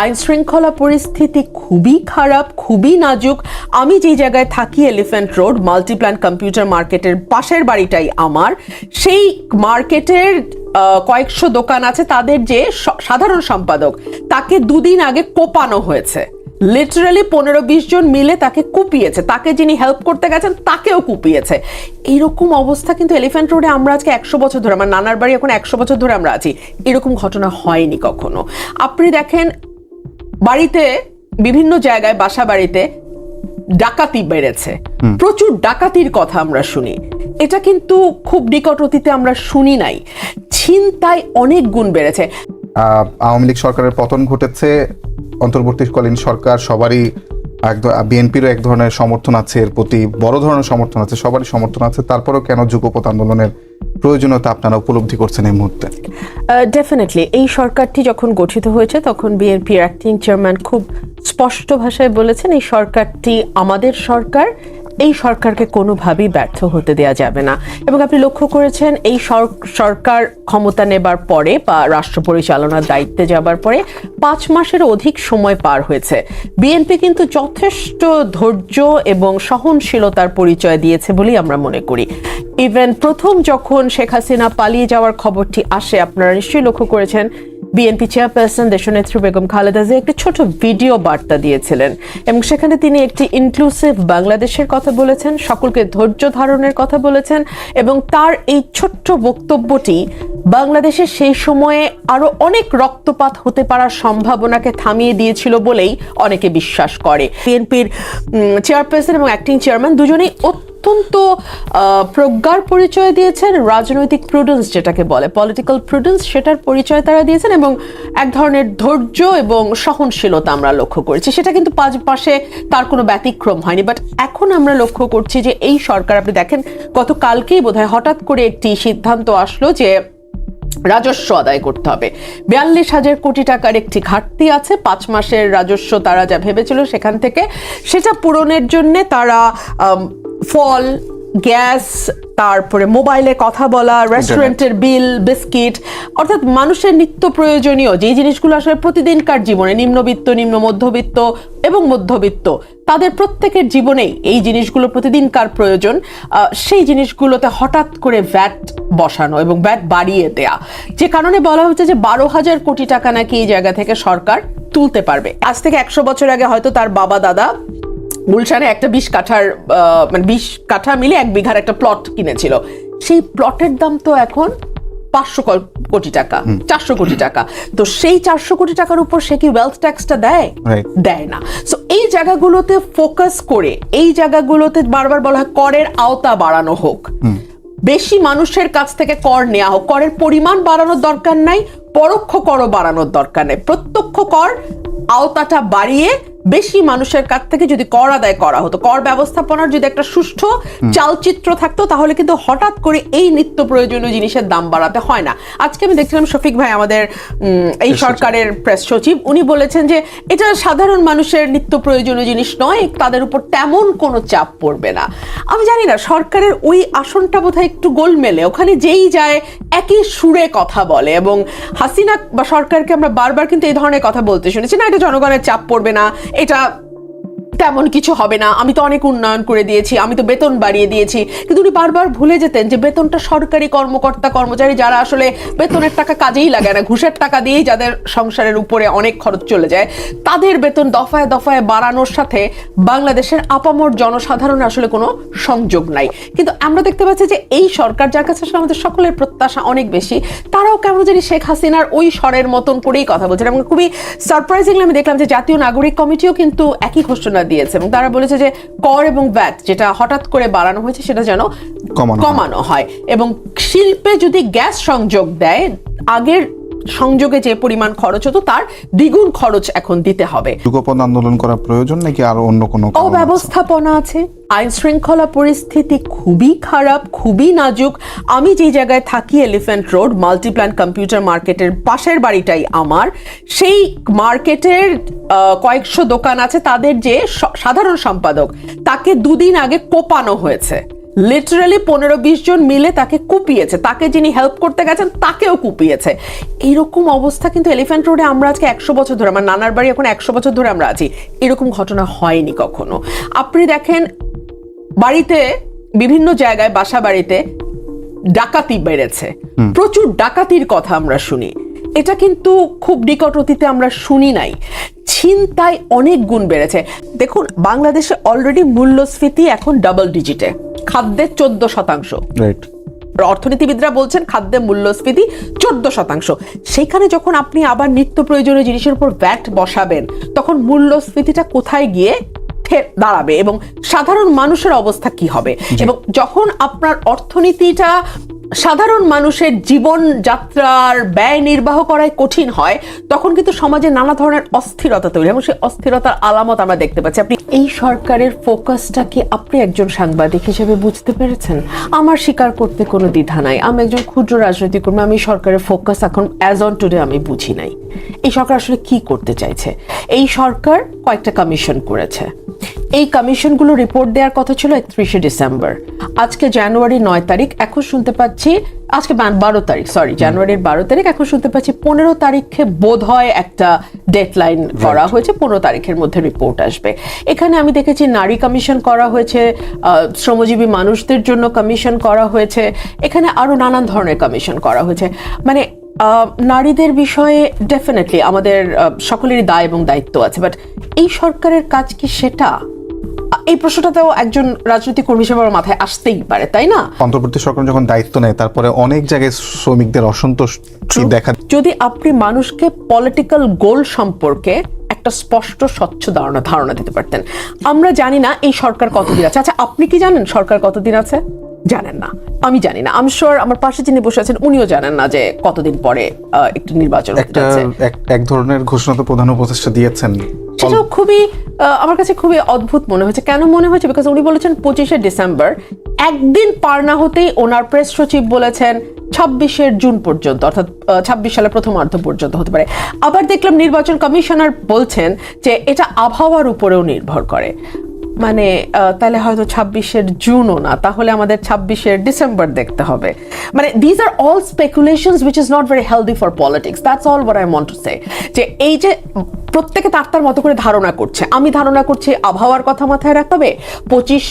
আইন শৃঙ্খলা পরিস্থিতি খুবই খারাপ, খুবই নাজুক। আমি যে জায়গায় থাকি এলিফ্যান্ট রোড মাল্টিপ্ল্যান কম্পিউটার মার্কেটের পাশের বাড়িটাই আমার। সেই মার্কেটের কয়েকশো দোকান আছে, তাদের যে সাধারণ সম্পাদক, তাকে দুদিন আগে কোপানো হয়েছে। লিটারালি পনেরো বিশ জন মিলে তাকে কুপিয়েছে। তাকে যিনি হেল্প করতে গেছেন, তাকেও কুপিয়েছে। এরকম অবস্থা কিন্তু এলিফ্যান্ট রোডে আমরা আজকে একশো বছর ধরে, আমার নানার বাড়ি এখন একশো বছর ধরে আমরা আছি। এরকম ঘটনা হয়নি কখনো। আপনি দেখেন বাড়িতে বিভিন্ন জায়গায় বাসা বাড়িতে ডাকাতি বেড়েছে। প্রচুর ডাকাতির কথা আমরা শুনি। এটা কিন্তু খুব নিকট অতীতে আমরা শুনি নাই। ছিনতাই অনেক গুণ বেড়েছে। আহ, আওয়ামী লীগ সরকারের পতন ঘটেছে। অন্তর্বর্তীকালীন সরকার সবারই বিএনপিরও এক ধরনের সমর্থন আছে, এর প্রতি বড় ধরনের সমর্থন আছে, সবারই সমর্থন আছে। তারপরেও কেন যুগপথ আন্দোলনের প্রয়োজনীয়তা আপনারা উপলব্ধি করছেন এই মুহূর্তে? ডেফিনেটলি এই সরকারটি যখন গঠিত হয়েছে, তখন বিএনপির অ্যাক্টিং চেয়ারম্যান খুব স্পষ্ট ভাষায় বলেছেন, এই সরকারটি আমাদের সরকার এই সরকারকে কোনোভাবেই ব্যর্থ হতে দেওয়া যাবে না। এবং আপনি লক্ষ্য করেছেন, এই সরকার ক্ষমতা নেবার পরে বা রাষ্ট্র পরিচালনার দায়িত্বে যাবার পরে পাঁচ মাসের অধিক সময় পার হয়েছে। বিএনপি কিন্তু যথেষ্ট ধৈর্য এবং সহনশীলতার পরিচয় দিয়েছে বলেই আমরা মনে করি। ইভেন প্রথম যখন শেখ হাসিনা পালিয়ে যাওয়ার খবরটি আসে, আপনারা নিশ্চয়ই লক্ষ্য করেছেন বিএনপি চেয়ারপারসন দেশনেত্রী বেগম খালেদা জিয়া একটি ছোট ভিডিও বার্তা দিয়েছিলেন এবং সেখানে তিনি একটি ইনক্লুসিভ বাংলাদেশের কথা বলেছেন, সকলকে ধৈর্য ধারণের কথা বলেছেন এবং তার এই ছোট্ট বক্তব্যটি বাংলাদেশে সেই সময়ে আরও অনেক রক্তপাত হতে পারার সম্ভাবনাকে থামিয়ে দিয়েছিল বলেই অনেকে বিশ্বাস করে। বিএনপির চেয়ারপারসন এবং অ্যাক্টিং চেয়ারম্যান দুজনেই অত্যন্ত আহ, প্রজ্ঞার পরিচয় দিয়েছেন রাজনৈতিক প্রুডেন্স যেটাকে বলে পলিটিক্যাল প্রুডেন্স সেটার পরিচয় তারা দিয়েছেন এবং এক ধরনের ধৈর্য এবং সহনশীলতা আমরা লক্ষ্য করেছি। সেটা কিন্তু পাঁচ পাশে তার কোনো ব্যতিক্রম হয়নি বাট এখন আমরা লক্ষ্য করছি যে এই সরকার আপনি দেখেন গতকালকেই বোধহয় হঠাৎ করে একটি সিদ্ধান্ত আসলো যে রাজস্ব আদায় করতে হবে। বিয়াল্লিশ হাজার কোটি টাকার একটি ঘাটতি আছে পাঁচ মাসের রাজস্ব তারা যা ভেবেছিল সেখান থেকে সেটা পূরণের জন্য তারা ফল গ্যাস তারপরে মোবাইলে কথা বলা রেস্টুরেন্টের বিল বিস্কিট অর্থাৎ মানুষের নিত্য প্রয়োজনীয় যে জিনিসগুলো আসলে প্রতিদিনকার জীবনে নিম্নবিত্ত নিম্ন মধ্যবিত্ত এবং মধ্যবিত্ত তাদের প্রত্যেকের জীবনেই এই জিনিসগুলো প্রতিদিনকার প্রয়োজন আহ, সেই জিনিসগুলোতে হঠাৎ করে ভ্যাট বসানো এবং ভ্যাট বাড়িয়ে দেয়া। যে কারণে বলা হচ্ছে যে বারো হাজার কোটি টাকা নাকি এই জায়গা থেকে সরকার তুলতে পারবে। আজ থেকে একশো বছর আগে হয়তো তার বাবা দাদা গুলশানে একটা বিশ কাঠার মানে বিশ কাঠা মিলে এক বিঘার একটা প্লট কিনেছিল। সেই প্লটের দাম তো এখন পাঁচশো কোটি টাকা চারশো কোটি টাকা। তো সেই চারশো কোটি টাকার উপর সে কি ওয়েলথ ট্যাক্সটা দেয়? দেয় না। সো এই জায়গাগুলোতে ফোকাস করে এই জায়গাগুলোতে বারবার বলা হয় করের আওতা বাড়ানো হোক। বেশি মানুষের কাছ থেকে কর নেওয়া হোক। করের পরিমাণ বাড়ানোর দরকার নাই পরোক্ষ করও বাড়ানোর দরকার নেই। প্রত্যক্ষ কর আওতাটা বাড়িয়ে বেশি মানুষের কাছ থেকে যদি কর আদায় করা হতো কর ব্যবস্থাপনার যদি একটা সুষ্ঠু চালচিত্র থাকতো তাহলে কিন্তু হঠাৎ করে এই নিত্য প্রয়োজনীয় জিনিসের দাম বাড়াতে হয় না। আজকে আমি দেখছিলাম শফিক ভাই আমাদের এই সরকারের প্রেস সচিব উনি বলেছেন যে এটা সাধারণ মানুষের নিত্য প্রয়োজনীয় জিনিস নয় তাদের উপর তেমন কোনো চাপ পড়বে না। আমি জানি না সরকারের ওই আসনটা বোধহয় একটু গোলমেলে ওখানে যেই যায় একই সুরে কথা বলে এবং হাসিনা বা সরকারকে আমরা বারবার কিন্তু এই ধরনের কথা বলতে শুনেছি না এটা জনগণের চাপ পড়বে না এটা তেমন কিছু হবে না। আমি তো অনেক উন্নয়ন করে দিয়েছি, আমি তো বেতন বাড়িয়ে দিয়েছি। কিন্তু উনি বারবার ভুলে যেতেন যে বেতনটা সরকারি কর্মকর্তা, কর্মচারী যারা আসলে বেতনের টাকা কাজেই লাগে না, ঘুষের টাকা দিয়েই যাদের সংসারের উপরে অনেক খরচ চলে যায়, তাদের বেতন দফায় দফায় বাড়ানোর সাথে বাংলাদেশের আপামর জনসাধারণের আসলে কোনো সংযোগ নাই। কিন্তু আমরা দেখতে পাচ্ছি যে এই সরকার, যার কাছে আসলে আমাদের সকলের প্রত্যাশা অনেক বেশি, তারাও কেমন জানি শেখ হাসিনার ওই স্বরের মতন করেই কথা বলছেন। এবং খুবই সারপ্রাইজিংলি আমি দেখলাম যে জাতীয় নাগরিক কমিটিও কিন্তু একই ঘোষণা দিয়েছে এবং তারা বলেছে যে কর এবং ভ্যাট যেটা হঠাৎ করে বাড়ানো হয়েছে সেটা যেন কমানো হয়। কমানো হয় এবং শিল্পে যদি গ্যাস সংযোগ দেয় আগের সংযোগে যে পরিমাণ খরচ হতো তার দ্বিগুণ খরচ এখন দিতে হবে। যুগপথ আন্দোলন করা প্রয়োজন নাকি আরও অন্য কোনো? অব্যবস্থাপনা আছে। আইন শৃঙ্খলা পরিস্থিতি খুবই খারাপ খুবই নাজুক। আমি যে জায়গায় থাকি এলিফ্যান্ট রোড মাল্টিপ্ল্যান কম্পিউটার মার্কেটের পাশের বাড়িটাই আমার। সেই মার্কেটের কয়েকশো দোকান আছে তাদের যে সাধারণ সম্পাদক তাকে দুদিন আগে কোপানো হয়েছে। লিটারালি পনেরো বিশ জন মিলে তাকে কুপিয়েছে। তাকে যিনি হেল্প করতে গেছেন তাকেও কুপিয়েছে। এরকম অবস্থা কিন্তু এলিফ্যান্ট রোডে আমরা আজকে একশো বছর ধরে আমার নানার বাড়ি এখন একশো বছর ধরে আমরা আছি। এরকম ঘটনা হয়নি কখনো। আপনি দেখেন বাড়িতে বিভিন্ন জায়গায় বাসা বাড়িতে ডাকাতি বেড়েছে। প্রচুর ডাকাতির কথা আমরা শুনি। এটা কিন্তু খুব নিকট অতীতে আমরা শুনি নাই। ছিনতাই অনেক গুণ বেড়েছে। দেখুন বাংলাদেশে অলরেডি মূল্যস্ফীতি এখন ডাবল ডিজিটে খাদ্যের চোদ্দ শতাংশ। রাইট অর্থনীতিবিদরা বলছেন খাদ্যের মূল্যস্ফীতি চোদ্দ শতাংশ। সেখানে যখন আপনি আবার নিত্য প্রয়োজনীয় জিনিসের উপর ভ্যাট বসাবেন তখন মূল্যস্ফীতিটা কোথায় গিয়ে দাঁড়াবে এবং সাধারণ মানুষের অবস্থা কি হবে? এবং যখন আপনার অর্থনীতিটা সাধারণ মানুষের জীবন যাত্রার ব্যয় নির্বাহ করায় কঠিন হয়, তখন কিন্তু সমাজে নানা ধরনের অস্থিরতা তৈরি এবং সেই অস্থিরতার আলামত আমরা দেখতে পাচ্ছি। আপনি এই সরকারের ফোকাসটা কি আপনি একজন সাংবাদিক হিসেবে বুঝতে পেরেছেন? আমার স্বীকার করতে কোনো দ্বিধা নাই। আমি একজন ক্ষুদ্র রাজনৈতিক কর্মী, আমি সরকারের ফোকাস এখন অ্যাজ অন টুডে আমি বুঝি নাই। এই সরকার আসলে কি করতে চাইছে? এই সরকার কয়েকটা কমিশন করেছে। এই কমিশনগুলো রিপোর্ট দেওয়ার কথা ছিল একত্রিশে ডিসেম্বর। আজকে জানুয়ারি নয় তারিখ এখন শুনতে পাচ্ছি আজকে বারো তারিখ সরি জানুয়ারির বারো তারিখ এখন শুনতে পাচ্ছি পনেরো তারিখে বোধ হয় একটা ডেডলাইন করা হয়েছে পনেরো তারিখের মধ্যে রিপোর্ট আসবে। এখানে আমি দেখেছি নারী কমিশন করা হয়েছে শ্রমজীবী মানুষদের জন্য কমিশন করা হয়েছে এখানে আরও নানান ধরনের কমিশন করা হয়েছে। মানে নারীদের বিষয়ে ডেফিনেটলি আমাদের সকলেরই দায় এবং দায়িত্ব আছে বাট এই সরকারের কাজ কি সেটা? এই প্রশ্নটাতেও একজন রাজনৈতিক কর্মী হিসেবে আমার মাথায় আসতেই পারে তাই না? অন্তর্বর্তী সরকার যখন দায়িত্ব নেয় তারপরে অনেক জায়গায় শ্রমিকদের অসন্তোষ দেখা যদি আপনি মানুষকে পলিটিক্যাল গোল সম্পর্কে একটা স্পষ্ট স্বচ্ছ ধারণা ধারণা দিতে পারতেন। আমরা জানি না এই সরকার কতদিন আছে। আচ্ছা আপনি কি জানেন সরকার কতদিন আছে? জানেন না। আমি জানি না। আমি শিওর আমার পাশে যিনি বসে আছেন উনিও জানেন না যে কতদিন পরে একটি নির্বাচন হতে একটা এক ধরনের ঘোষণা তো প্রধান উপদেষ্টা দিয়েছেন। সেটাও খুবই আমার কাছে খুবই অদ্ভুত মনে হয়েছে। কেন মনে হয়েছে? বিকজ উনি বলেছেন পঁচিশে ডিসেম্বর একদিন পার না হতেই ওনার প্রেস সচিব বলেছেন ছাব্বিশের জুন পর্যন্ত অর্থাৎ ছাব্বিশ সালের প্রথমার্ধ পর্যন্ত হতে পারে। আবার দেখলাম নির্বাচন কমিশনার বলছেন যে এটা আবহাওয়ার উপরেও নির্ভর করে। মানে তাহলে হয়তো ছাব্বিশের জুনও না, তাহলে আমাদের ছাব্বিশের ডিসেম্বর দেখতে হবে। মানে these are all speculations which is not very healthy for politics that's all what I want to say যে এই যে প্রত্যেকে তার তার মতো করে ধারণা করছে। আমি ধারণা করছি আবহাওয়ার কথা মাথায় রাখতে হবে। পঁচিশ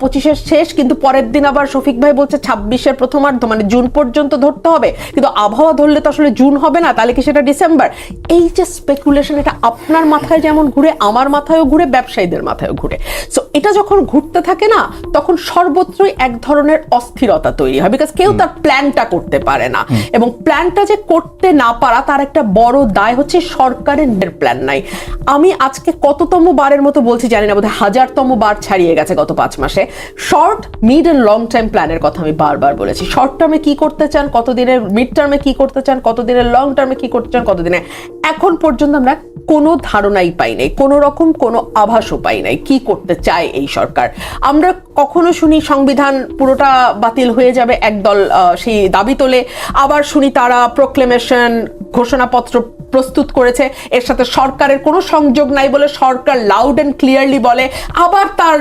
পঁচিশের শেষ, কিন্তু পরের দিন আবার শফিক ভাই বলছে ছাব্বিশের প্রথমার্ধ মানে জুন পর্যন্ত ধরতে হবে। কিন্তু আবহাওয়া ধরলে তো আসলে জুন হবে না, তাহলে কি সেটা ডিসেম্বর? এই যে স্পেকুলেশন এটা আপনার মাথায় যেমন ঘুরে, আমার মাথায়ও ঘুরে, ব্যবসায়ীদের মাথায়ও ঘুরে। সো এটা যখন ঘুরতে থাকে না তখন সর্বত্রই এক ধরনের অস্থিরতা তৈরি হয় বিকজ কেউ তার প্ল্যানটা করতে পারে না। এবং প্ল্যানটা যে করতে না পারা তার একটা বড় দায় হচ্ছে সরকারের প্ল্যান নাই। আমি আজকে কততম বারের মতো বলছি জানি না বোধহয় হাজারতম বার ছাড়িয়ে গেছে গত পাঁচ মাসে। Short mid and long time প্ল্যানের কথা আমি বারবার বলেছি। শর্ট টার্মে কি করতে চান কতদিনের মিড টার্মে কি করতে চান কতদিনের লং টার্মে কি করতে চান কতদিনে? এখন পর্যন্ত আমরা কোনো ধারণাই পাই নাই কোনো রকম কোনো আভাসও পাই নাই কি করতে চায় এই সরকার। আমরা কখনো শুনি সংবিধান পুরোটা বাতিল হয়ে যাবে, একদল সেই দাবি তোলে। আবার শুনি তারা প্রোক্লেমেশন ঘোষণাপত্র প্রস্তুত করেছে। এর সাথে সরকারের কোনো সংযোগ নাই বলে সরকার লাউড অ্যান্ড ক্লিয়ারলি বলে। আবার তার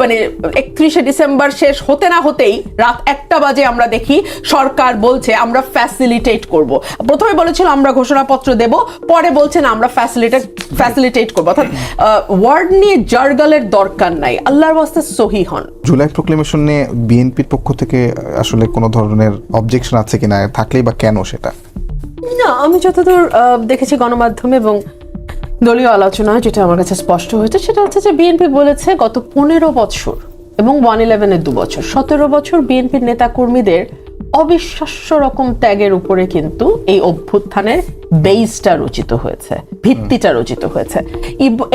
মানে একত্রিশে ডিসেম্বর শেষ হতে না হতেই রাত একটা বাজে আমরা দেখি সরকার বলছে, আমরা ফ্যাসিলিটেট করব। প্রথমে বলেছিল, আমরা ঘোষণাপত্র দেব। পরে বলছেন, আমরা ফ্যাসিলিটেট ফ্যাসিলিটেট করব। অর্থাৎ ওয়ার্ড নিয়ে জার্গালের দরকার নাই। আল্লাহর ওয়াস্তে সহি হন। জুলাই প্রোক্লেমেশন নিয়ে বিএনপির পক্ষ থেকে আসলে কোনো ধরনের অবজেকশন আছে কিনা, থাকলেই বা কেন সেটা? না, আমি যতদূর দেখেছি গণমাধ্যমে এবং দলীয় আলোচনা যেটা আমার কাছে স্পষ্ট হয়েছে, সেটা হচ্ছে যে বিএনপি বলেছে গত পনেরো বছর এবং ওয়ান ইলেভেনের দু বছর, সতেরো বছর বিএনপির নেতাকর্মীদের অবিশ্বাস্য রকম ত্যাগের উপরে কিন্তু এই অভ্যুত্থানের বেইসটা রচিত হয়েছে, ভিত্তিটা রচিত হয়েছে।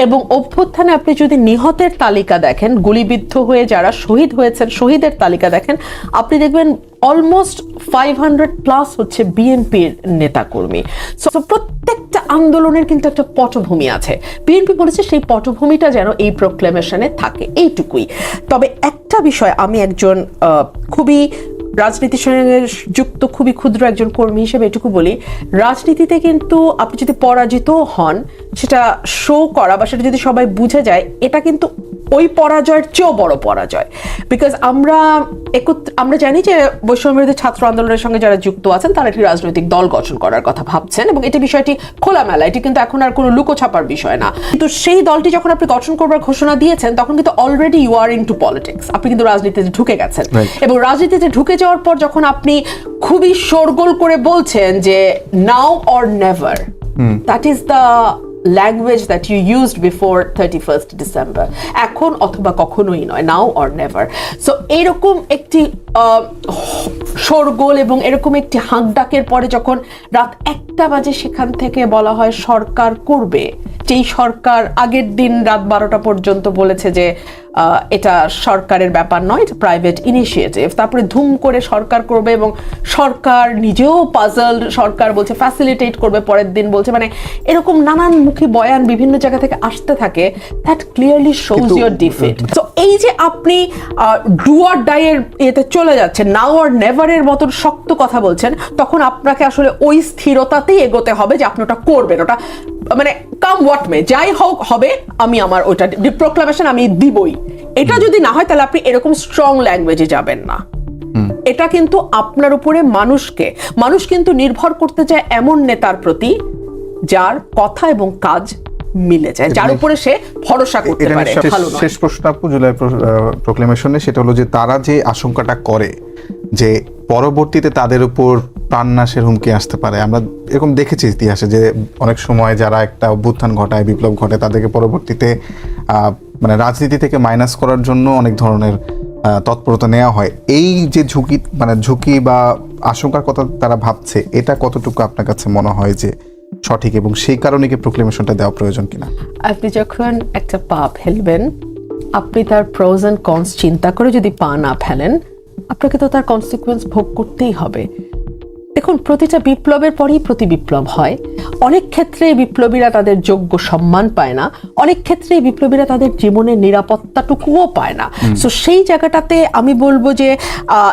এবং অভ্যুত্থানে আপনি যদি নিহতের তালিকা দেখেন, গুলিবিদ্ধ হয়ে যারা শহীদ হয়েছেন, শহীদের তালিকা দেখেন, আপনি দেখবেন অলমোস্ট ফাইভ হান্ড্রেড প্লাস হচ্ছে বিএনপির নেতাকর্মী। প্রত্যেকটা আন্দোলনের কিন্তু একটা পটভূমি আছে। বিএনপি বলেছে সেই পটভূমিটা যেন এই প্রোক্লেমেশনে থাকে, এইটুকুই। তবে একটা বিষয় আমি একজন খুবই রাজনীতির সঙ্গে যুক্ত খুবই ক্ষুদ্র একজন কর্মী হিসেবে এটুকু বলি, রাজনীতিতে কিন্তু আপনি যদি পরাজিত হন, সেটা শো করা বা সেটা যদি সবাই বুঝে যায়, এটা কিন্তু ওই পরাজয়ের চেয়েও বড় পরাজয়। বিকজ আমরা একত্র আমরা জানি যে বৈষম্যবিরোধী ছাত্র আন্দোলনের সঙ্গে যারা যুক্ত আছেন তারা একটি রাজনৈতিক দল গঠন করার কথা ভাবছেন এবং এটি বিষয়টি খোলামেলা এটি কিন্তু এখন আর কোনো লুকোছাপার বিষয় না। কিন্তু সেই দলটি যখন আপনি গঠন করবার ঘোষণা দিয়েছেন তখন কিন্তু already you are into politics আপনি কিন্তু রাজনীতিতে ঢুকে গেছেন। এবং রাজনীতিতে ঢুকে যাওয়ার পর যখন আপনি খুবই শোরগোল করে বলছেন যে now or never that is the language that you used before thirty first December এখন অথবা কখনোই নয় নাও অর নেভার সো এরকম একটি শোরগোল এবং এরকম একটি হাঁকডাকের পরে যখন রাত একটা বাজে সেখান থেকে বলা হয় সরকার করবে, যেই সরকার আগের দিন রাত বারোটা পর্যন্ত বলেছে যে এটা সরকারের ব্যাপার নয় এটা প্রাইভেট ইনিশিয়েটিভ তারপরে ধুম করে সরকার করবে এবং সরকার নিজেও পাজল সরকার বলছে ফ্যাসিলিটেট করবে পরের দিন বলছে মানে এরকম নানান মুখী বয়ান বিভিন্ন জায়গা থেকে আসতে থাকে। That clearly shows your defeat তো এই যে আপনি ডু আর ডাই এর ইয়েতে চলে যাচ্ছেন নাও আর নেভার এর মতন শক্ত কথা বলছেন তখন আপনাকে আসলে ওই স্থিরতাতেই এগোতে হবে যে আপনি ওটা করবেন। ওটা মানে কাম হোয়াট মে যাই হোক হবে আমি আমার ওইটা প্রোক্লামেশন আমি দিবই। এটা যদি না হয় তাহলে আপনি এরকম স্ট্রং ল্যাঙ্গুয়েজে যাবেন না। এটা কিন্তু আপনার উপরে মানুষকে মানুষ কিন্তু নির্ভর করতে চায় এমন নেতার প্রতি যার কথা এবং কাজ মিলে যায় যার উপরে সে ভরসা করতে পারে ভালো শেষ প্রশ্ন আপু জুলাই প্রোক্লেমেশনে সেটা হলো যে তারা যে আশঙ্কাটা করে যে পরবর্তীতে তাদের উপর প্রাণনাশের হুমকি আসতে পারে। আমরা এরকম দেখেছি ইতিহাসে যে অনেক সময় যারা একটা অভ্যুত্থান ঘটায়, বিপ্লব ঘটে তাদেরকে পরবর্তীতে মানে রাজনীতি থেকে মাইনাস করার জন্য অনেক ধরনের তৎপরতা নেওয়া হয়। এই যে ঝুঁকি মানে ঝুঁকি বা আশঙ্কার কথা তারা ভাবছে, এটা কতটুকু আপনার কাছে মনে হয় যে সঠিক এবং সেই কারণে কি প্রোক্লেমেশনটা দেওয়া প্রয়োজন কিনা? আপনি যখন একটা পা ফেলবেন, আপনি তার প্রোজ অ্যান্ড কনস চিন্তা করে যদি পা না ফেলেন, আপনাকে তো তার কনসিকুয়েন্স ভোগ করতেই হবে। দেখুন প্রতিটা বিপ্লবের পরেই প্রতি বিপ্লব হয়। অনেক ক্ষেত্রে বিপ্লবীরা তাদের যোগ্য সম্মান পায় না। অনেক ক্ষেত্রে বিপ্লবীরা তাদের জীবনের নিরাপত্তাটুকুও পায় না। সো সেই জায়গাটাতে আমি বলব যে আহ,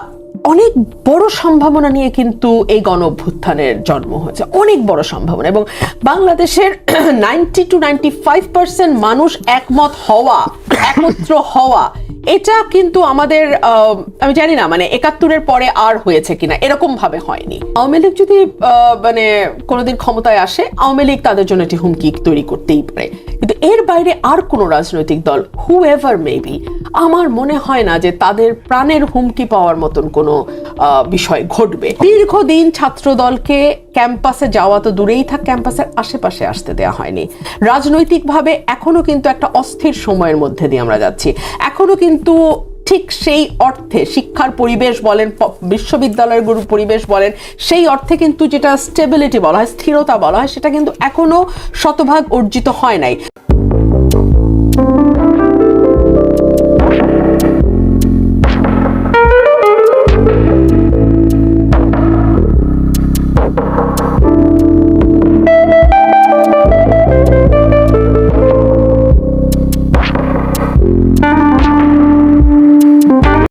অনেক বড় সম্ভাবনা নিয়ে কিন্তু এই গণ অভ্যুত্থানের জন্ম হয়েছে। অনেক বড় সম্ভাবনা এবং বাংলাদেশের ninety two ninety five percent মানুষ একমত হওয়া, একত্র হওয়া, এটা কিন্তু আমাদের আমি জানি না মানে একাত্তরের পরে আর হয়েছে কিনা এরকম ভাবে হয়নি। আওয়ামী লীগ যদি মানে কোনোদিন ক্ষমতায় আসে, আওয়ামী লীগ তাদের জন্য একটি হুমকি তৈরি করতেই পারে। কিন্তু এর বাইরে আর কোনো রাজনৈতিক দল হু এভার মেবি আমার মনে হয় না যে তাদের প্রাণের হুমকি পাওয়ার মতন কোনো আহ, বিষয় ঘটবে। দীর্ঘদিন ছাত্র দলকে ক্যাম্পাসে যাওয়া তো দূরেই থাক ক্যাম্পাসের আশেপাশে আসতে দেওয়া হয়নি। রাজনৈতিকভাবে এখনও কিন্তু একটা অস্থির সময়ের মধ্যে দিয়ে আমরা যাচ্ছি। এখনও কিন্তু ঠিক সেই অর্থে শিক্ষার পরিবেশ বলেন বিশ্ববিদ্যালয়ের গুরু পরিবেশ বলেন সেই অর্থে কিন্তু যেটা স্টেবিলিটি বলা হয় স্থিরতা বলা হয় সেটা কিন্তু এখনও শতভাগ অর্জিত হয় নাই।